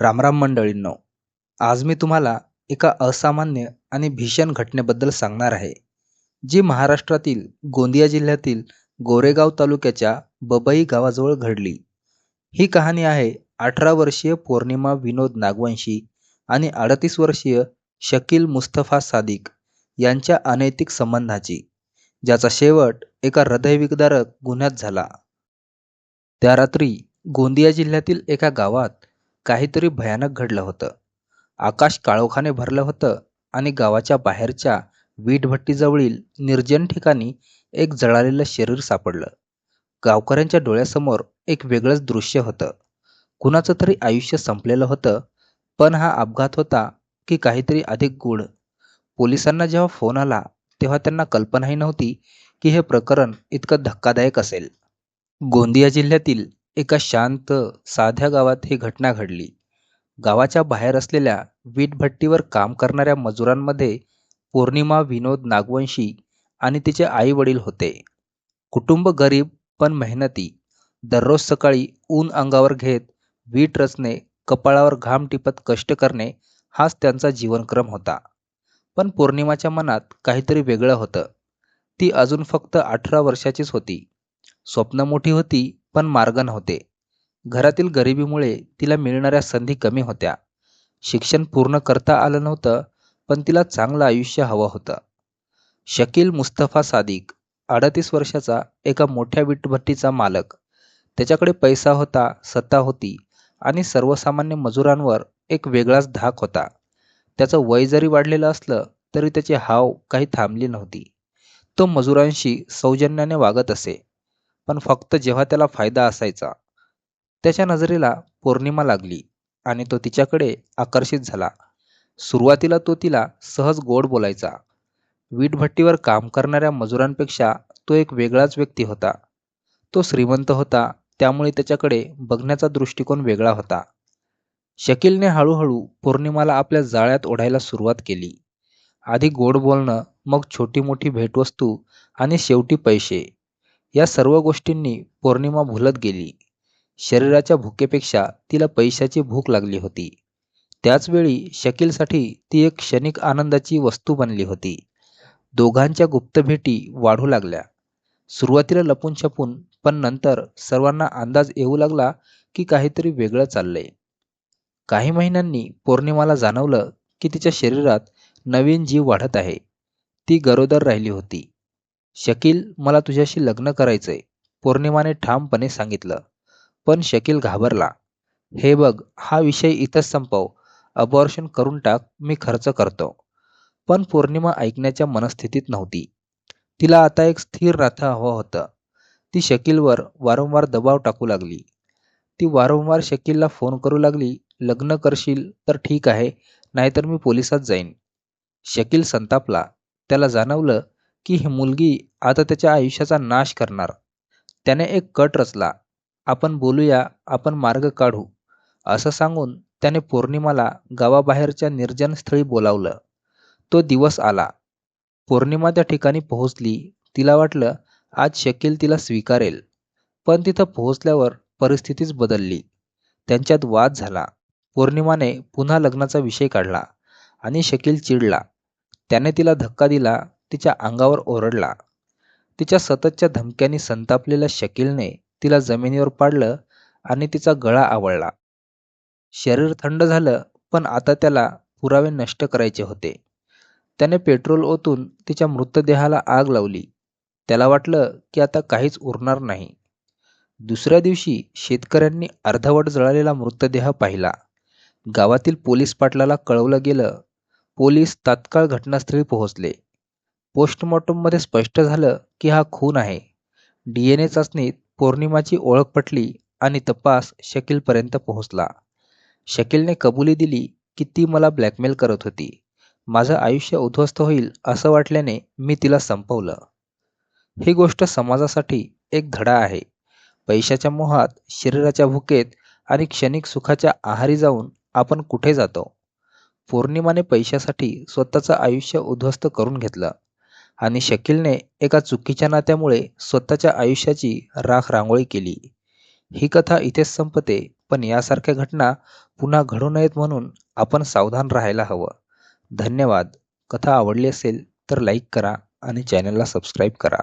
रामराम मंडळींनो आज मी तुम्हाला एका असामान्य आणि भीषण घटनेबद्दल सांगणार आहे जी महाराष्ट्रातील गोंदिया जिल्ह्यातील गोरेगाव तालुक्याच्या बबई गावाजवळ घडली. ही कहाणी आहे अठरा वर्षीय पौर्णिमा विनोद नागवंशी आणि अडतीस वर्षीय शकील मुस्तफा सादिक यांच्या अनैतिक संबंधाची ज्याचा शेवट एका हृदयविकदारक गुन्ह्यात झाला. त्या रात्री गोंदिया जिल्ह्यातील एका गावात काहीतरी भयानक घडलं होतं. आकाश काळोखाने भरलं होतं आणि गावाच्या बाहेरच्या वीटभट्टीजवळील निर्जन ठिकाणी एक जळालेलं शरीर सापडलं. गावकऱ्यांच्या डोळ्यासमोर एक वेगळंच दृश्य होतं. कुणाचं तरी आयुष्य संपलेलं होतं पण हा अपघात होता की काहीतरी अधिक गूढ. पोलिसांना जेव्हा फोन आला तेव्हा त्यांना कल्पनाही नव्हती की हे प्रकरण इतकं धक्कादायक असेल. गोंदिया जिल्ह्यातील एका शांत साध्या गावात ही घटना घडली. गावाच्या बाहेर असलेल्या वीटभट्टीवर काम करणाऱ्या मजुरांमध्ये पौर्णिमा विनोद नागवंशी आणि तिचे आई वडील होते. कुटुंब गरीब पण मेहनती. दररोज सकाळी ऊन अंगावर घेत वीट रचणे कपाळावर घाम टिपत कष्ट करणे हाच त्यांचा जीवनक्रम होता. पण पौर्णिमाच्या मनात काहीतरी वेगळं होतं. ती अजून फक्त अठरा वर्षाचीच होती. स्वप्न मोठी होती पण मार्ग नव्हते. घरातील गरिबीमुळे तिला मिळणाऱ्या संधी कमी होत्या. शिक्षण पूर्ण करता आलं नव्हतं पण तिला चांगलं आयुष्य हवं होतं. शकील मुस्तफा सादिक अडतीस वर्षाचा एका मोठ्या विटभट्टीचा मालक. त्याच्याकडे पैसा होता सत्ता होती आणि सर्वसामान्य मजुरांवर एक वेगळाच धाक होता. त्याचं वय जरी वाढलेलं असलं तरी त्याची हाव काही थांबली नव्हती. तो मजुरांशी सौजन्याने वागत असे. पण फक्त जेव्हा त्याला फायदा असायचा त्याच्या नजरेला पौर्णिमा लागली आणि तो तिच्याकडे आकर्षित झाला. सुरुवातीला तो तिला सहज गोड बोलायचा. वीटभट्टीवर काम करणाऱ्या मजुरांपेक्षा तो एक वेगळाच व्यक्ती होता. तो श्रीमंत होता त्यामुळे त्याच्याकडे बघण्याचा दृष्टिकोन वेगळा होता. शकीलने हळूहळू पौर्णिमाला आपल्या जाळ्यात ओढायला सुरुवात केली. आधी गोड बोलणं मग छोटी मोठी भेटवस्तू आणि शेवटी पैसे. या सर्व गोष्टींनी पौर्णिमा भुलत गेली. शरीराच्या भुकेपेक्षा तिला पैशाची भूक लागली होती. त्याचवेळी शकीलसाठी ती एक क्षणिक आनंदाची वस्तू बनली होती. दोघांच्या गुप्त भेटी वाढू लागल्या. सुरुवातीला लपून छपून पण नंतर सर्वांना अंदाज येऊ लागला की काहीतरी वेगळं चाललंय. काही महिन्यांनी पौर्णिमाला जाणवलं की तिच्या शरीरात नवीन जीव वाढत आहे. ती गरोदर राहिली होती. शकील मला तुझ्याशी लग्न करायचंय. पौर्णिमाने ठामपणे सांगितलं. पण शकील घाबरला. हे बघ हा विषय इथंच संपव. अबॉर्शन करून टाक मी खर्च करतो. पण पौर्णिमा ऐकण्याच्या मनस्थितीत नव्हती. तिला आता एक स्थिर राथा हवं होतं. ती शकीलवर वारंवार दबाव टाकू लागली. ती वारंवार शकीलला फोन करू लागली लग्न करशील तर ठीक आहे नाहीतर मी पोलिसात जाईन. शकील संतापला. त्याला जाणवलं की ही मुलगी आता त्याच्या आयुष्याचा नाश करणार. त्याने एक कट रचला. आपण बोलूया आपण मार्ग काढू. असं सांगून त्याने पौर्णिमाला गावाबाहेरच्या निर्जन स्थळी बोलावलं. तो दिवस आला. पौर्णिमा त्या ठिकाणी पोहोचली. तिला वाटलं आज शकील तिला स्वीकारेल. पण तिथं पोहोचल्यावर परिस्थितीच बदलली. त्यांच्यात वाद झाला. पौर्णिमाने पुन्हा लग्नाचा विषय काढला आणि शकील चिडला. त्याने तिला धक्का दिला तिच्या अंगावर ओरडला. तिच्या सततच्या धमक्यांनी संतापलेल्या शकीलने तिला जमिनीवर पाडलं आणि तिचा गळा आवळला. शरीर थंड झालं पण आता त्याला पुरावे नष्ट करायचे होते. त्याने पेट्रोल ओतून तिच्या मृतदेहाला आग लावली. त्याला वाटलं की आता काहीच उरणार नाही. दुसऱ्या दिवशी शेतकऱ्यांनी अर्धवट जळालेला मृतदेह पाहिला. गावातील पोलीस पाटलाला कळवलं गेलं. पोलीस तात्काळ घटनास्थळी पोहोचले. पोस्टमॉर्टममध्ये स्पष्ट झालं की हा खून आहे. डी एन ए चाचणीत पौर्णिमाची ओळख पटली आणि तपास शकीलपर्यंत पोहोचला. शकीलने कबुली दिली की ती मला ब्लॅकमेल करत होती. माझं आयुष्य उद्ध्वस्त होईल असं वाटल्याने मी तिला संपवलं. ही गोष्ट समाजासाठी एक धडा आहे. पैशाच्या मोहात शरीराच्या भुकेत आणि क्षणिक सुखाच्या आहारी जाऊन आपण कुठे जातो? पौर्णिमाने पैशासाठी स्वतःचं आयुष्य उद्ध्वस्त करून घेतलं. आणि शकीलने एका चुकीच्या नात्यामुळे स्वतःच्या आयुष्याची राख रांगोळी केली. ही कथा इथेच संपते पण यासारख्या घटना पुन्हा घडू नयेत म्हणून आपण सावधान राहायला हवं. धन्यवाद. कथा आवडली असेल तर लाईक करा आणि चॅनलला सबस्क्राईब करा.